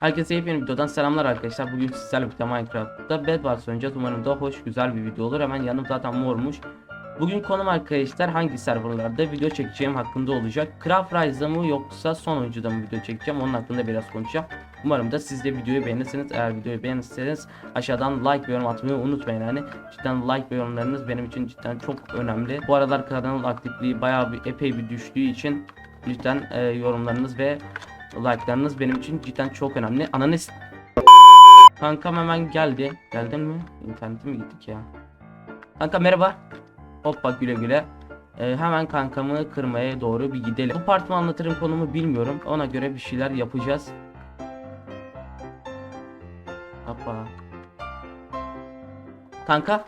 Herkese yepyeni videodan selamlar arkadaşlar. Bugün sizlerle birlikte Minecraft'ta Bedwars oynayacağız. Umarım da hoş, güzel bir video olur. Hemen yanım zaten mormuş. Bugün konum arkadaşlar hangi serverlarda video çekeceğim hakkında olacak. Craft Rise'da mı yoksa son oyuncuda mı video çekeceğim onun hakkında biraz konuşacağım. Umarım da siz de videoyu beğenirsiniz. Eğer videoyu beğenirseniz aşağıdan like ve yorum atmayı unutmayın yani. Cidden like ve yorumlarınız benim için cidden çok önemli. Bu aralar kanalın aktifliği bayağı bir epey bir düştüğü için lütfen e, yorumlarınız ve like'larınız benim için cidden çok önemli. Ananız Kankam hemen geldi. Geldin mi? İnternetim gittik ya? Kanka merhaba. Hoppa güle güle. Ee, hemen kankamı kırmaya doğru bir gidelim. Bu part mı anlatırım konumu bilmiyorum. Ona göre bir şeyler yapacağız. Hoppa. Kanka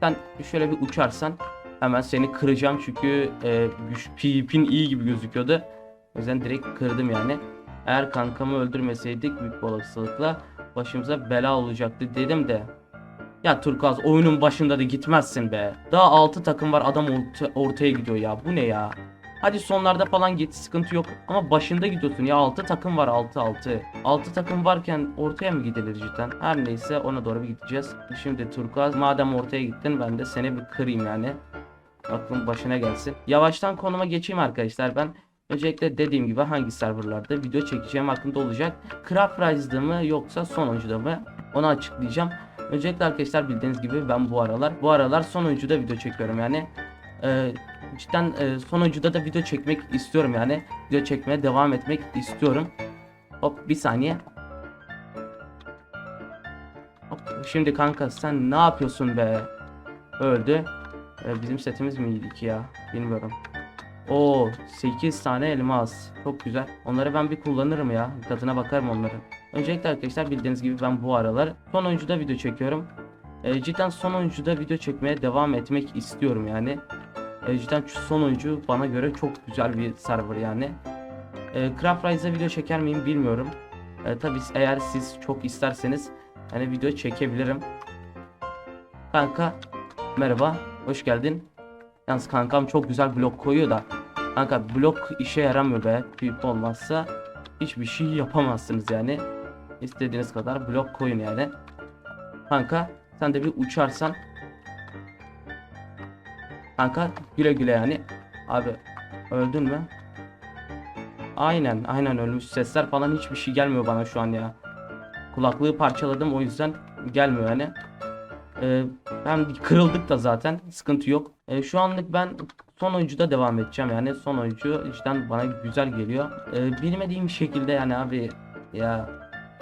sen şöyle bir uçarsan hemen seni kıracağım çünkü e, güç PvP'in iyi gibi gözüküyordu. O yüzden direkt kırdım yani. Eğer kankamı öldürmeseydik büyük bir olasılıkla başımıza bela olacaktı dedim de. Ya Turkuaz oyunun başında da gitmezsin be. Daha 6 takım var adam orta- ortaya gidiyor ya. Bu ne ya? Hadi sonlarda falan git sıkıntı yok ama başında gidiyorsun ya 6 takım var 6 6. 6 takım varken ortaya mı gidilir cidden? Her neyse ona doğru bir gideceğiz. Şimdi Turkuaz madem ortaya gittin ben de seni bir kırayım yani. Aklın başına gelsin. Yavaştan konuma geçeyim arkadaşlar ben. Öncelikle dediğim gibi hangi serverlarda video çekeceğim hakkında olacak. Craft Rise'da mı yoksa son oyuncuda mı? Onu açıklayacağım. Öncelikle arkadaşlar bildiğiniz gibi ben bu aralar bu aralar son oyuncuda video çekiyorum yani. Ee, cidden e, son oyuncuda da video çekmek istiyorum yani. Video çekmeye devam etmek istiyorum. Hop bir saniye. Hop, şimdi kanka sen ne yapıyorsun be? Öldü. Ee, bizim setimiz miydi ki ya? Bilmiyorum. Oo 8 tane elmas. Çok güzel. Onları ben bir kullanırım ya. Tadına bakarım onların. Öncelikle arkadaşlar bildiğiniz gibi ben bu aralar son oyuncuda video çekiyorum. Ee, cidden son oyuncuda video çekmeye devam etmek istiyorum yani. Ee, cidden son oyuncu bana göre çok güzel bir server yani. Ee, Craft Rise'da video çeker miyim bilmiyorum. Ee, Tabi eğer siz çok isterseniz hani video çekebilirim. Kanka merhaba hoş geldin. Yalnız kankam çok güzel blok koyuyor da. Kanka blok işe yaramıyor be. Büyük olmazsa hiçbir şey yapamazsınız yani. İstediğiniz kadar blok koyun yani. Kanka sen de bir uçarsan. Kanka güle güle yani. Abi öldün mü? Aynen aynen ölmüş sesler falan hiçbir şey gelmiyor bana şu an ya. Kulaklığı parçaladım o yüzden gelmiyor yani. Ee, hem kırıldık da zaten sıkıntı yok. Ee, şu anlık ben son oyuncuda devam edeceğim yani son oyuncu cidden bana güzel geliyor. Ee, bilmediğim şekilde yani abi ya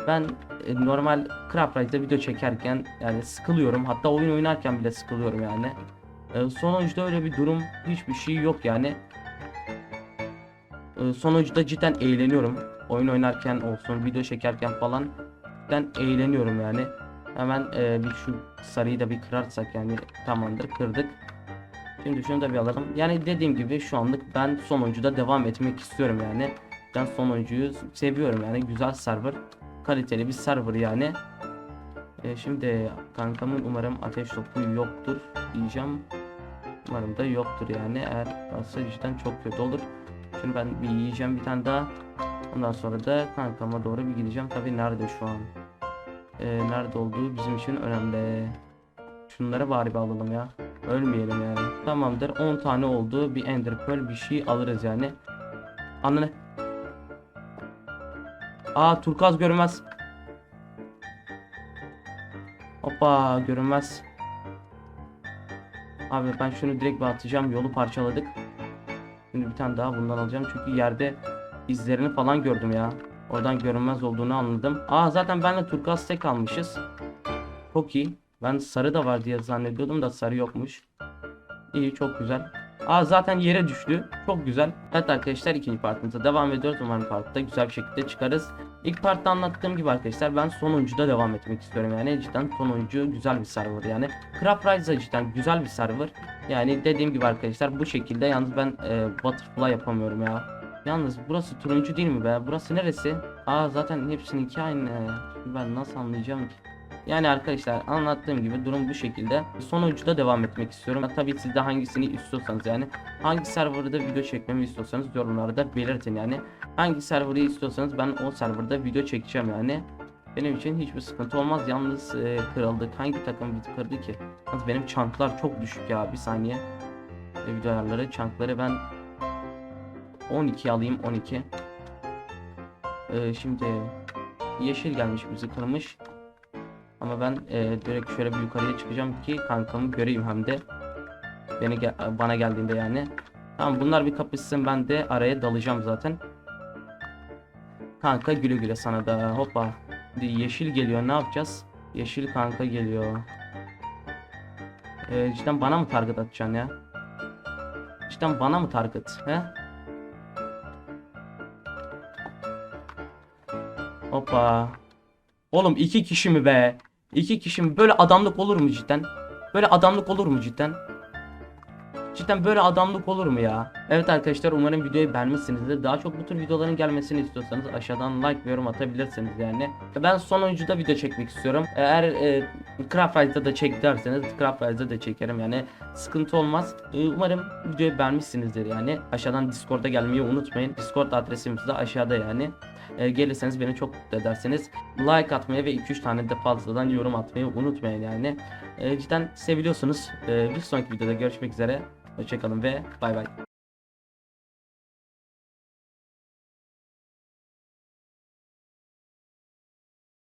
ben e, normal Craft video çekerken yani sıkılıyorum hatta oyun oynarken bile sıkılıyorum yani. Ee, son oyuncuda öyle bir durum hiçbir şey yok yani. Ee, son oyuncuda cidden eğleniyorum. Oyun oynarken olsun video çekerken falan cidden eğleniyorum yani. Hemen e, bir şu sarıyı da bir kırarsak yani tamamdır kırdık. Şimdi şunu da bir alalım. Yani dediğim gibi şu anlık ben son oyuncuda devam etmek istiyorum yani. Ben son oyuncuyu seviyorum yani güzel server. Kaliteli bir server yani. E, şimdi kankamın umarım ateş topu yoktur diyeceğim. Umarım da yoktur yani. Eğer varsa cidden çok kötü olur. Şimdi ben bir yiyeceğim bir tane daha. Ondan sonra da kankama doğru bir gideceğim. Tabi nerede şu an? Ee, nerede olduğu bizim için önemli. Şunları bari bir alalım ya. Ölmeyelim yani. Tamamdır. 10 tane oldu. Bir ender pearl bir şey alırız yani. Anne. Aa turkuaz görünmez. Hoppa görünmez. Abi ben şunu direkt bir atacağım. Yolu parçaladık. Şimdi bir tane daha bundan alacağım. Çünkü yerde izlerini falan gördüm ya. Oradan görünmez olduğunu anladım. Aa zaten benle turkuaz tek almışız. Çok iyi. Ben sarı da var diye zannediyordum da sarı yokmuş. İyi çok güzel. Aa zaten yere düştü. Çok güzel. Evet arkadaşlar ikinci partımıza devam ediyoruz. Umarım partta güzel bir şekilde çıkarız. İlk partta anlattığım gibi arkadaşlar ben sonuncuda devam etmek istiyorum yani cidden sonuncu güzel bir server yani. Craft Rise cidden güzel bir server. Yani dediğim gibi arkadaşlar bu şekilde yalnız ben e, butterfly yapamıyorum ya. Yalnız burası turuncu değil mi be? Burası neresi? Aa zaten hepsininki aynı. Şimdi ben nasıl anlayacağım ki? Yani arkadaşlar anlattığım gibi durum bu şekilde. Sonuncuda devam etmek istiyorum. Tabii siz de hangisini istiyorsanız yani hangi serverda video çekmemi istiyorsanız yorumlarda belirtin yani. Hangi serverı istiyorsanız ben o serverda video çekeceğim yani. Benim için hiçbir sıkıntı olmaz. Yalnız e, kırıldık. Hangi takım bizi kırdı ki? Yalnız benim çanklar çok düşük ya. Bir saniye. E, video ayarları. Çankları ben 12 alayım. 12. E, şimdi yeşil gelmiş bizi kırmış. Ama ben e, direkt şöyle bir yukarıya çıkacağım ki kankamı göreyim hem de. Beni gel- bana geldiğinde yani. Tamam bunlar bir kapışsın ben de araya dalacağım zaten. Kanka güle güle sana da hoppa. Yeşil geliyor ne yapacağız? Yeşil kanka geliyor. Ee, cidden bana mı target atacaksın ya? Cidden bana mı target? He? Hoppa. Oğlum iki kişi mi be? İki kişi mi? Böyle adamlık olur mu cidden? Böyle adamlık olur mu cidden? Cidden böyle adamlık olur mu ya? Evet arkadaşlar umarım videoyu beğenmişsinizdir. Daha çok bu tür videoların gelmesini istiyorsanız aşağıdan like ve yorum atabilirsiniz yani. Ben sonuncuda video çekmek istiyorum. Eğer e, Craft da çek derseniz Craft Rise'da da çekerim yani. Sıkıntı olmaz. E, umarım videoyu beğenmişsinizdir yani. Aşağıdan Discord'a gelmeyi unutmayın. Discord adresimiz de aşağıda yani. E, gelirseniz beni çok mutlu ederseniz. Like atmayı ve 2-3 tane de fazladan yorum atmayı unutmayın yani. E, cidden seviliyorsunuz. E, bir sonraki videoda görüşmek üzere. Hoşçakalın ve bay bay.